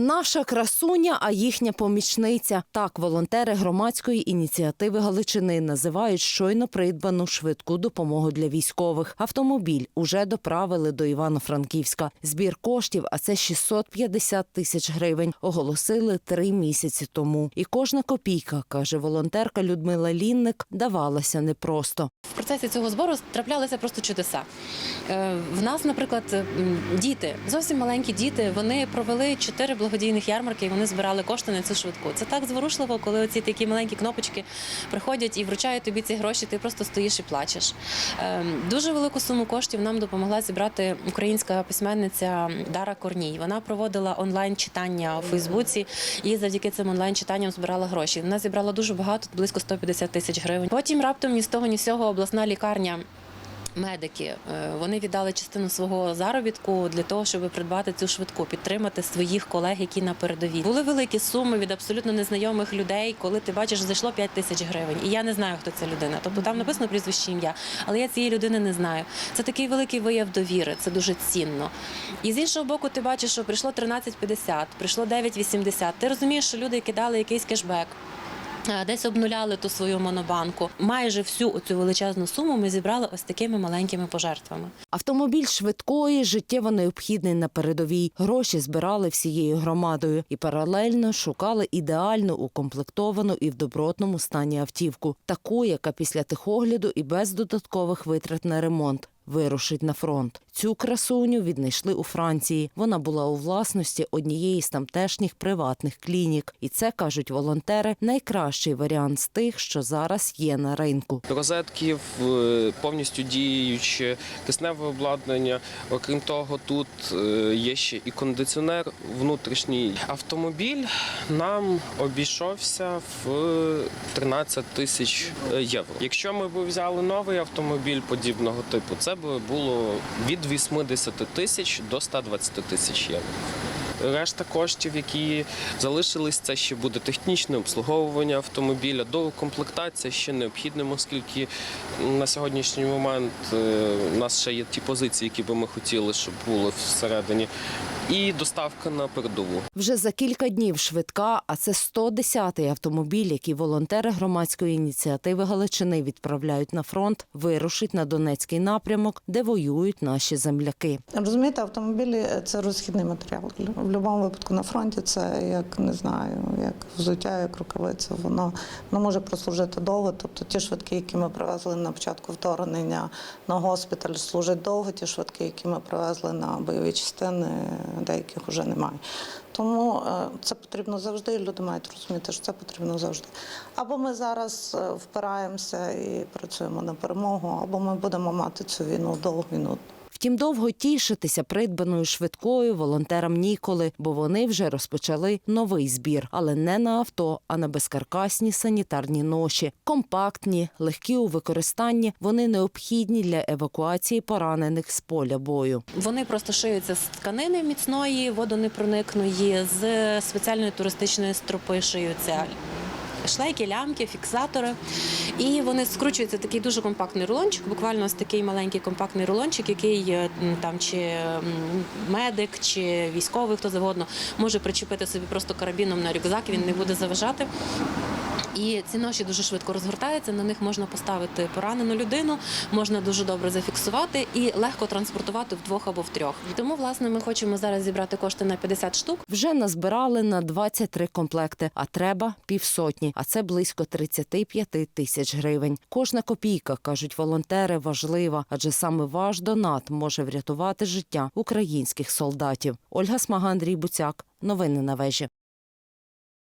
Наша красуня, а їхня помічниця. Так волонтери громадської ініціативи Галичини називають щойно придбану швидку допомогу для військових. Автомобіль уже доправили до Івано-Франківська. Збір коштів, а це 650 тисяч гривень, оголосили три місяці тому. І кожна копійка, каже волонтерка Людмила Лінник, давалася непросто. В процесі цього збору траплялися просто чудеса. Е, В нас, наприклад, діти, зовсім маленькі діти, вони провели чотири благодійних ярмарки і вони збирали кошти на цю швидку. Це так зворушливо, коли оці такі маленькі кнопочки приходять і вручають тобі ці гроші, ти просто стоїш і плачеш. Е, Дуже велику суму коштів нам допомогла зібрати українська письменниця Дара Корній. Вона проводила онлайн читання у Фейсбуці і завдяки цим онлайн читанням збирала гроші. Вона зібрала дуже багато, близько 150 тисяч гривень. Потім раптом ні з того, ні з сього обласна лікарня. Медики е, вони віддали частину свого заробітку для того, щоб придбати цю швидку, підтримати своїх колег, які на передовій. Були великі суми від абсолютно незнайомих людей, коли ти бачиш, зайшло 5 тисяч гривень. І я не знаю, хто ця людина. Тобто там написано прізвище ім'я, але я цієї людини не знаю. Це такий великий вияв довіри, це дуже цінно. І з іншого боку, ти бачиш, що прийшло 13,50, прийшло 9,80. Ти розумієш, що люди кидали якийсь кешбек. Е, Десь обнуляли ту свою монобанку. Майже всю цю величезну суму ми зібрали ось такими маленькими пожертвами. Автомобіль швидкої, життєво необхідний на передовій. Гроші збирали всією громадою і паралельно шукали ідеально укомплектовану і в добротному стані автівку, таку, яка після техогляду і без додаткових витрат на ремонт. Вирушить на фронт. Цю красуню віднайшли у Франції. Вона була у власності однієї з тамтешніх приватних клінік. І це кажуть волонтери найкращий варіант з тих, що зараз є на ринку. розетки, в- повністю діюче кисневе обладнання. Окрім того, тут е, є ще і кондиціонер внутрішній. Автомобіль нам обійшовся в 13 тисяч е, євро. Якщо ми б взяли новий автомобіль подібного типу, це б було від 80 тисяч до 120 тисяч євро. Решта коштів, які залишились, це ще буде технічне обслуговування автомобіля, доукомплектація ще необхідним, оскільки на сьогоднішній момент е, у нас ще є ті позиції, які би ми хотіли, щоб були всередині, і доставка на передову. Вже за кілька днів швидка, а це 110-й автомобіль, який волонтери громадської ініціативи Галичини відправляють на фронт, вирушить на Донецький напрямок, де воюють наші земляки. Розумієте, автомобілі це розхідний матеріал. В будь-якому випадку на фронті це як не знаю, як взуття, як рукавиця. Воно, воно може прослужити довго. Тобто ті швидкі, які ми привезли на початку вторгнення на госпіталь, служать довго. Ті швидкі, які ми привезли на бойові частини, деяких вже немає. Тому е, це потрібно завжди, і люди мають розуміти, що це потрібно завжди. Або ми зараз е, впираємося і працюємо на перемогу, або ми будемо мати цю війну довгу війну. Втім, довго тішитися придбаною швидкою волонтерам ніколи, бо вони вже розпочали новий збір, але не на авто, а на безкаркасні санітарні ноші. Компактні, легкі у використанні, вони необхідні для евакуації поранених з поля бою. Вони просто шиються з тканини міцної, водонепроникної, з спеціальної туристичної стропи шиються. Шлейки, лямки, фіксатори. І вони скручуються в такий дуже компактний рулончик, буквально ось такий маленький компактний рулончик, який е, там чи медик, чи військовий, хто завгодно, може причепити собі просто карабіном на рюкзак, він не буде заважати. І ці ноші дуже швидко розгортаються. На них можна поставити поранену людину, можна дуже добре зафіксувати і легко транспортувати вдвох або втрьох. Тому, власне, ми хочемо зараз зібрати кошти на 50 штук. Вже назбирали на 23 комплекти, а треба півсотні, а це близько 35 тисяч гривень. Кожна копійка, кажуть волонтери, важлива, адже саме ваш донат може врятувати життя українських солдатів. Ольга Смага, Андрій Буцяк. Новини на вежі.